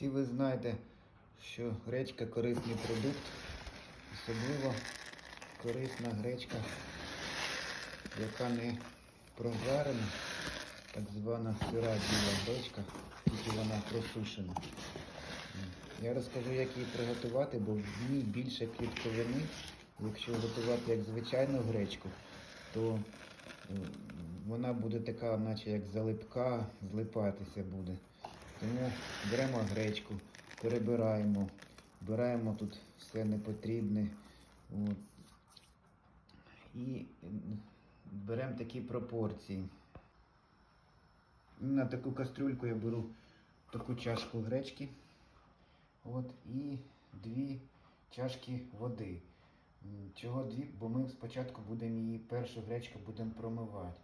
Всі ви знаєте, що гречка корисний продукт. Особливо корисна гречка, яка не прожарена, так звана сира біла гречка, тільки вона просушена. Я розкажу, як її приготувати, бо в ній більше клітковини. Якщо готувати як звичайну гречку, то е, вона буде така, наче як залипка, злипатися буде. Тому беремо гречку, перебираємо, беремо тут все непотрібне. От. І беремо такі пропорції. На таку кастрюльку я беру таку чашку гречки. От, і дві чашки води. Чого дві? Бо ми спочатку будемо її, першу гречку будемо промивати.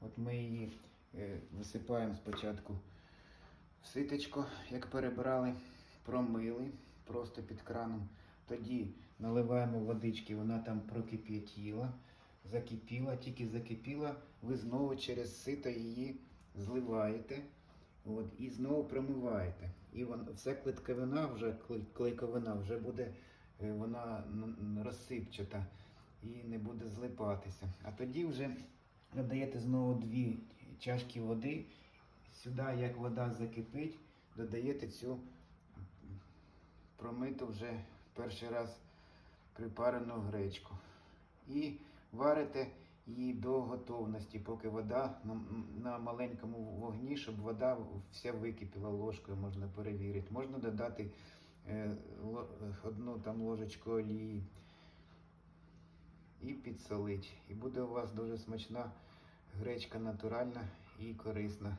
От ми її е, висипаємо спочатку ситечко, як перебрали, промили просто під краном. Тоді наливаємо водички, вона там прокип'ятіла, закипіла, тільки закипіла, ви знову через сито її зливаєте. От, і знову промиваєте. І вон, все клейковина вже, клейковина вже буде е, вона розсипчата і не буде злипатися. А тоді вже додаєте знову дві чашки води. Сюди, як вода закипить, додаєте цю промиту вже перший раз припарену гречку. І варите її до готовності, поки вода на, маленькому вогні, щоб вода вся википіла ложкою, можна перевірити. Можна додати е, одну там ложечку олії і підсолити. І буде у вас дуже смачна гречка натуральна і корисна.